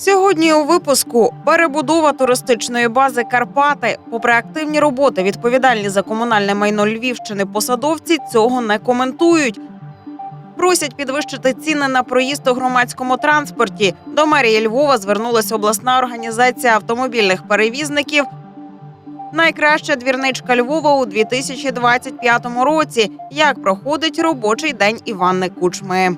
Сьогодні у випуску перебудова туристичної бази Карпати. Попри активні роботи, відповідальні за комунальне майно Львівщини посадовці цього не коментують. Просять підвищити ціни на проїзд у громадському транспорті. До мерії Львова звернулася обласна організація автомобільних перевізників. Найкраща двірничка Львова у 2025 році. Як проходить робочий день Іванни Кучми?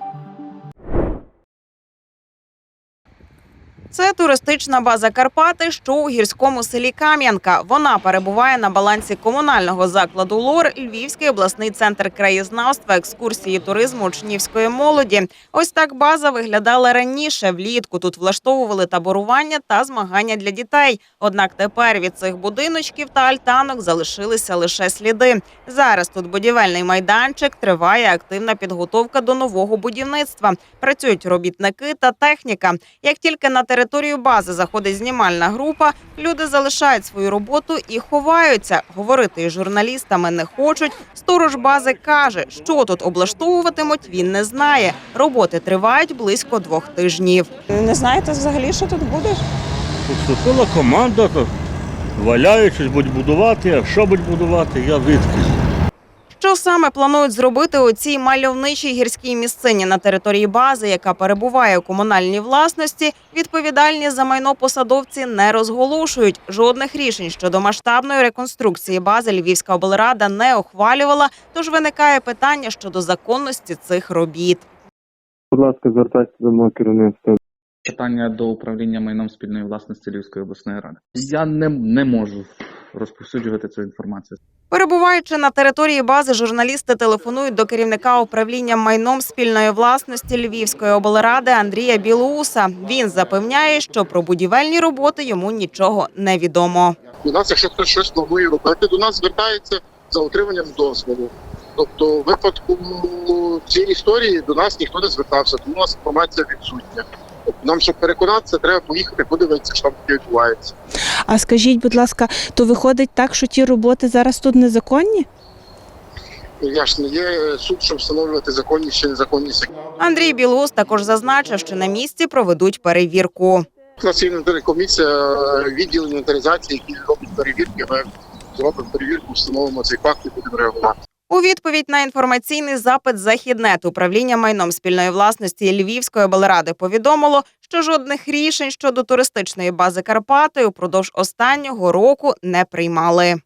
Це туристична база Карпати, що у гірському селі Кам'янка. Вона перебуває на балансі комунального закладу ЛОР Львівський обласний центр краєзнавства, екскурсії, туризму, учнівської молоді. Ось так база виглядала раніше. Влітку тут влаштовували таборування та змагання для дітей. Однак тепер від цих будиночків та альтанок залишилися лише сліди. Зараз тут будівельний майданчик, триває активна підготовка до нового будівництва. Працюють робітники та техніка. Як тільки на територію бази заходить знімальна група, люди залишають свою роботу і ховаються. Говорити із журналістами не хочуть. Сторож бази каже, що тут облаштовуватимуть, він не знає. Роботи тривають близько двох тижнів. Не знаєте взагалі, що тут буде? Поступила команда, то валяють, щось будуть будувати, а що будуть будувати, я звідки. Що саме планують зробити у цій мальовничій гірській місцині на території бази, яка перебуває у комунальній власності, відповідальні за майно посадовці не розголошують. Жодних рішень щодо масштабної реконструкції бази Львівська облрада не ухвалювала. Тож виникає питання щодо законності цих робіт. Будь ласка, звертайтеся до мого керівництва. питання до управління майном спільної власності Львівської обласної ради. Я не, не можу розповсюджувати цю інформацію. Перебуваючи на території бази, журналісти телефонують до керівника управління майном спільної власності Львівської облради Андрія Білоуса. Він запевняє, що про будівельні роботи йому нічого не відомо. У нас, якщо хтось щось планує робити, до нас звертається за отриманням дозволу. Тобто, в випадку цієї історії до нас ніхто не звертався, тому у нас інформація відсутня. Нам, щоб переконатися, треба поїхати подивитися, що там відбувається. А скажіть, будь ласка, то виходить так, що ті роботи зараз тут незаконні? Я ж не є суд, щоб встановлювати законність чи незаконність. Андрій Білоус також зазначив, що на місці проведуть перевірку. У нас є інвентарна комісія, е, відділ інвентаризації, які робить перевірки. Ми зробимо перевірку, встановимо цей факт і будемо реагувати. У відповідь на інформаційний запит Західнет управління майном спільної власності Львівської облради повідомило, що жодних рішень щодо туристичної бази Карпати упродовж останнього року не приймали.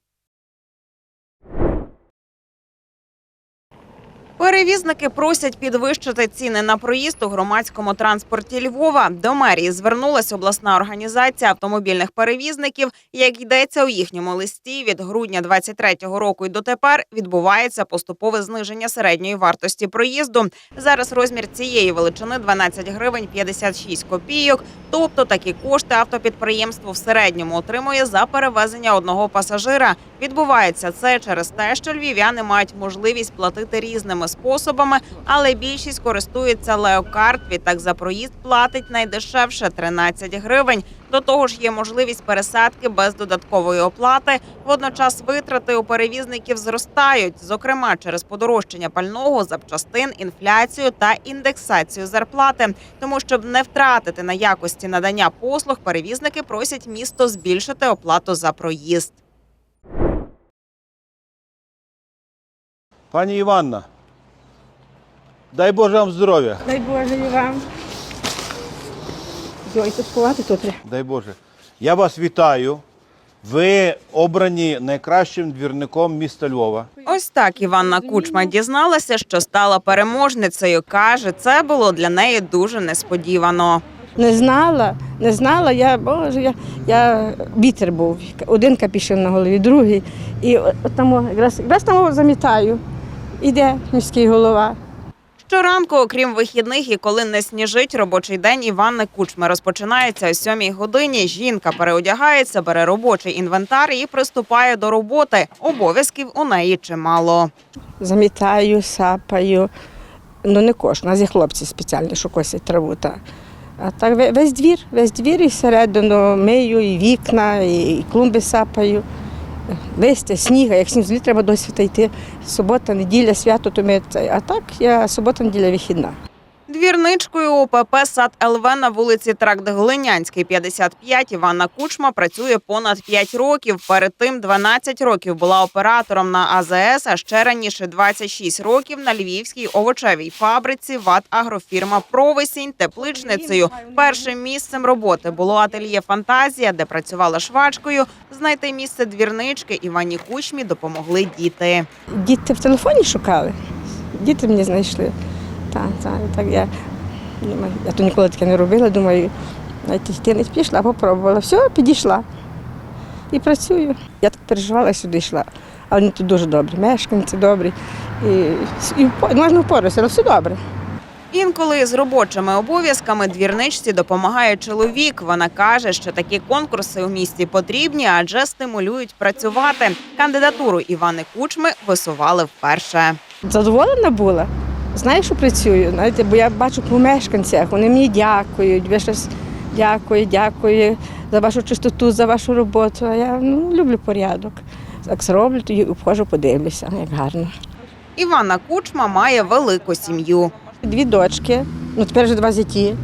Перевізники просять підвищити ціни на проїзд у громадському транспорті Львова. До мерії звернулась обласна організація автомобільних перевізників. Як йдеться у їхньому листі, від грудня 23-го року і дотепер відбувається поступове зниження середньої вартості проїзду. Зараз розмір цієї величини 12 гривень 56 копійок. Тобто такі кошти автопідприємство в середньому отримує за перевезення одного пасажира. Відбувається це через те, що львів'яни мають можливість платити різними способами, але більшість користується леокарт. Відтак за проїзд платить найдешевше 13 гривень. До того ж, є можливість пересадки без додаткової оплати. Водночас витрати у перевізників зростають, зокрема через подорожчання пального, запчастин, інфляцію та індексацію зарплати. Тому, щоб не втратити на якості надання послуг, перевізники просять місто збільшити оплату за проїзд. Пані Іванна, дай Боже вам здоров'я. Дай Боже і вам. Йой, тут ховати тут. Дай Боже. Я вас вітаю. Ви обрані найкращим двірником міста Львова. Ось так Іванна Кучма дізналася, що стала переможницею. каже, це було для неї дуже несподівано. Не знала, не знала. Я, Боже, я, я вітер був. Один капішон на голові, другий. І от там якраз, якраз там замітаю. Іде міський голова. Щоранку, окрім вихідних, і коли не сніжить, робочий день Іванни Кучми розпочинається о сьомій годині. Жінка переодягається, бере робочий інвентар і приступає до роботи. Обов'язків у неї чимало. Замітаю, сапаю. Ну не кожен, у нас є хлопці спеціальні, що косять траву. Та. А так весь двір, весь двір і всередину мию, і вікна, і клумби сапаю. Листя, сніг, як сніг злі, треба до світа йти. Субота, неділя, свято, то ми. А так я субота, неділя вихідна. Двірничкою ОПП «Сад ЛВ» на вулиці Тракт Глинянський, 55, Іванна Кучма працює понад 5 років. Перед тим 12 років була оператором на АЗС, а ще раніше 26 років на львівській овочевій фабриці ВАТ Агрофірма Провесінь тепличницею. Першим місцем роботи було ательє Фантазія, де працювала швачкою. Знайти місце двірнички Івані Кучмі допомогли діти. Діти в телефоні шукали. Діти мені знайшли. Так, так, так я думаю, я то ніколи таке не робила, думаю, навіть йти не пішла, попробувала. Все, підійшла. І працюю. Я так переживала, сюди йшла. Але вони тут дуже добрі, мешканці добрі. І, і можна впоратися, але все добре. Інколи з робочими обов'язками двірничці допомагає чоловік. Вона каже, що такі конкурси у місті потрібні, адже стимулюють працювати. Кандидатуру Івани Кучми висували вперше. Задоволена була. Знаю, що працюю. Знаєте, бо я бачу по мешканцях, вони мені дякують, ви щось дякую, дякую за вашу чистоту, за вашу роботу. А я ну, люблю порядок. Так зроблю, тоді обходжу, подивлюся, як гарно. Івана Кучма має велику сім'ю. Дві дочки, ну тепер вже два зяті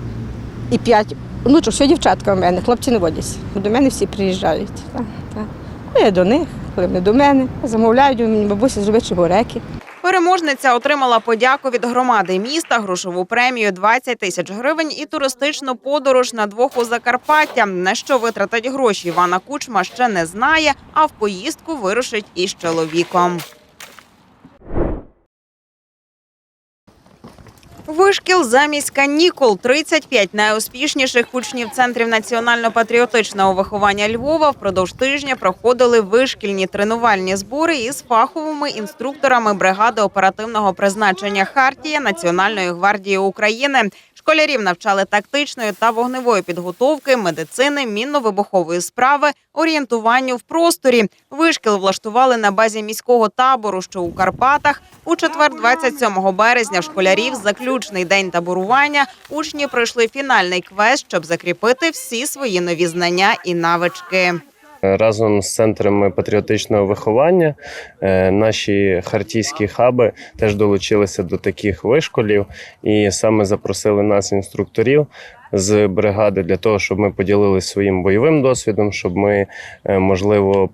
і п'ять. Ну що, все дівчатка у мене, хлопці не водяться. До мене всі приїжджають. Так, так. Ну, я до них, коли вони до мене. Замовляють мені бабуся зробити чебуреки. Переможниця отримала подяку від громади міста, грошову премію 20 тисяч гривень і туристичну подорож на двох у Закарпаття. На що витратить гроші Івана Кучма ще не знає, а в поїздку вирушить із чоловіком. Вишкіл замість канікул 35 найуспішніших учнів центрів національно-патріотичного виховання Львова впродовж тижня проходили вишкільні тренувальні збори із фаховими інструкторами бригади оперативного призначення Хартія Національної гвардії України. Школярів навчали тактичної та вогневої підготовки, медицини, мінно-вибухової справи, орієнтуванню в просторі. Вишкіл влаштували на базі міського табору, що у Карпатах. У четвер, 27 березня, школярів заключний день таборування. Учні пройшли фінальний квест, щоб закріпити всі свої нові знання і навички. Разом з центрами патріотичного виховання е, наші хартійські хаби теж долучилися до таких вишколів і саме запросили нас, інструкторів з бригади, для того, щоб ми поділилися своїм бойовим досвідом, щоб ми, е, можливо,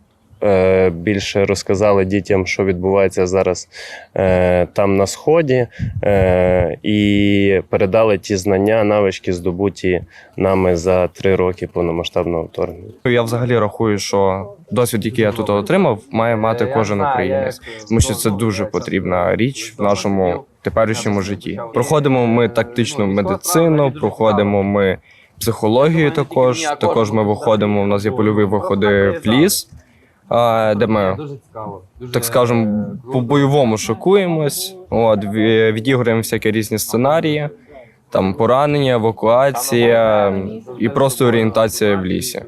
більше розказали дітям, що відбувається зараз е, там на сході, е, і передали ті знання, навички, здобуті нами за три роки повномасштабного вторгнення. Я взагалі рахую, що досвід, який я тут отримав, має мати кожен українець, тому що це дуже потрібна річ в нашому теперішньому житті. Проходимо ми тактичну медицину, проходимо ми психологію. Також також ми виходимо. У нас є польові виходи в ліс, а, де ми так скажемо по бойовому шокуємось. От відіграємо всякі різні сценарії. Там поранення, евакуація і просто орієнтація в лісі.